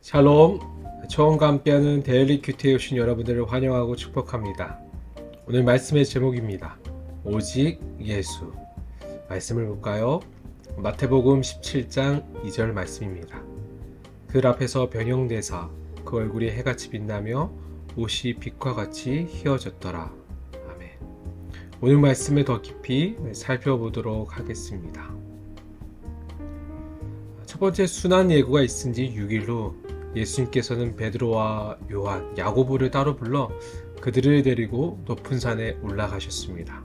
샬롬, 처음과 함께하는 데일리 큐티에 오신 여러분들을 환영하고 축복합니다. 오늘 말씀의 제목입니다. 오직 예수. 말씀을 볼까요? 마태복음 17장 2절 말씀입니다. 그 앞에서 변형대사 그 얼굴이 해같이 빛나며 옷이 빛과 같이 휘어졌더라. 아멘. 오늘 말씀을 더 깊이 살펴보도록 하겠습니다. 첫 번째 순환 예고가 있은 지 6일 후 예수님께서는 베드로와 요한, 야고보를 따로 불러 그들을 데리고 높은 산에 올라가셨습니다.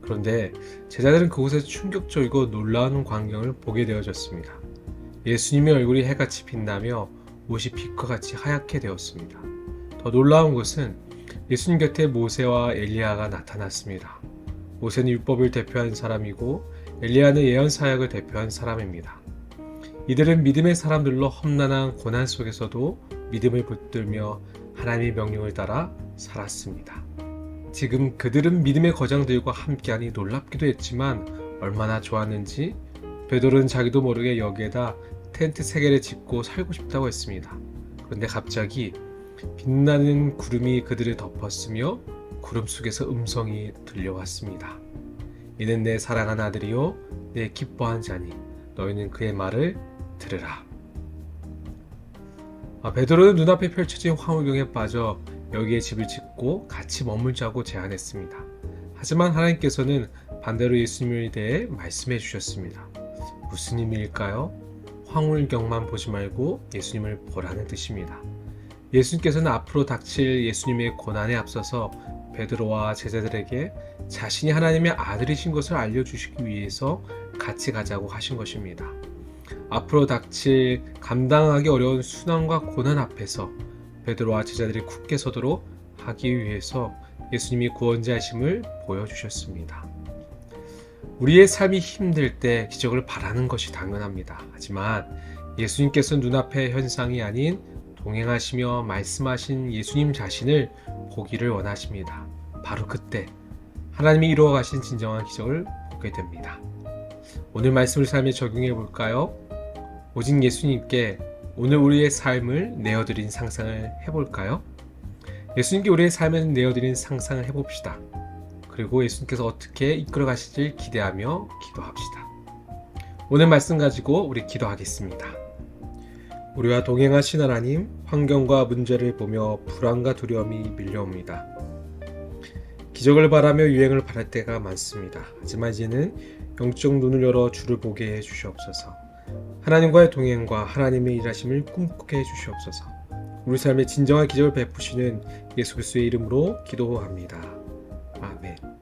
그런데 제자들은 그곳에서 충격적이고 놀라운 광경을 보게 되어졌습니다. 예수님의 얼굴이 해같이 빛나며 옷이 빛과 같이 하얗게 되었습니다. 더 놀라운 것은 예수님 곁에 모세와 엘리야가 나타났습니다. 모세는 율법을 대표한 사람이고 엘리야는 예언 사역을 대표한 사람입니다. 이들은 믿음의 사람들로 험난한 고난 속에서도 믿음을 붙들며 하나님의 명령을 따라 살았습니다. 지금 그들은 믿음의 거장들과 함께하니 놀랍기도 했지만 얼마나 좋았는지 베드로는 자기도 모르게 여기에다 텐트 세 개를 짓고 살고 싶다고 했습니다. 그런데 갑자기 빛나는 구름이 그들을 덮었으며 구름 속에서 음성이 들려왔습니다. 이는 내 사랑한 아들이요 내 기뻐한 자니 너희는 그의 말을 들으라. 아, 베드로는 눈앞에 펼쳐진 황홀경에 빠져 여기에 집을 짓고 같이 머물자고 제안했습니다. 하지만 하나님께서는 반대로 예수님에 대해 말씀해 주셨습니다. 무슨 의미일까요? 황홀경만 보지 말고 예수님을 보라는 뜻입니다. 예수님께서는 앞으로 닥칠 예수님의 고난에 앞서서 베드로와 제자들에게 자신이 하나님의 아들이신 것을 알려주시기 위해서 같이 가자고 하신 것입니다. 앞으로 닥칠 감당하기 어려운 순환과 고난 앞에서 베드로와 제자들이 굳게 서도록 하기 위해서 예수님이 구원자이심을 보여주셨습니다. 우리의 삶이 힘들 때 기적을 바라는 것이 당연합니다. 하지만 예수님께서 눈앞의 현상이 아닌 동행하시며 말씀하신 예수님 자신을 보기를 원하십니다. 바로 그때 하나님이 이루어 가신 진정한 기적을 보게 됩니다. 오늘 말씀을 삶에 적용해 볼까요? 오직 예수님께 오늘 우리의 삶을 내어드린 상상을 해볼까요? 예수님께 우리의 삶을 내어드린 상상을 해봅시다. 그리고 예수님께서 어떻게 이끌어 가실지 기대하며 기도합시다. 오늘 말씀 가지고 우리 기도하겠습니다. 우리와 동행하신 하나님, 환경과 문제를 보며 불안과 두려움이 밀려옵니다. 기적을 바라며 유행을 바랄 때가 많습니다. 하지만 이제는 영적 눈을 열어 주를 보게 해 주시옵소서. 하나님과의 동행과 하나님의 일하심을 꿈꾸게 해 주시옵소서. 우리 삶에 진정한 기적을 베푸시는 예수 그리스도의 이름으로 기도합니다. 아멘.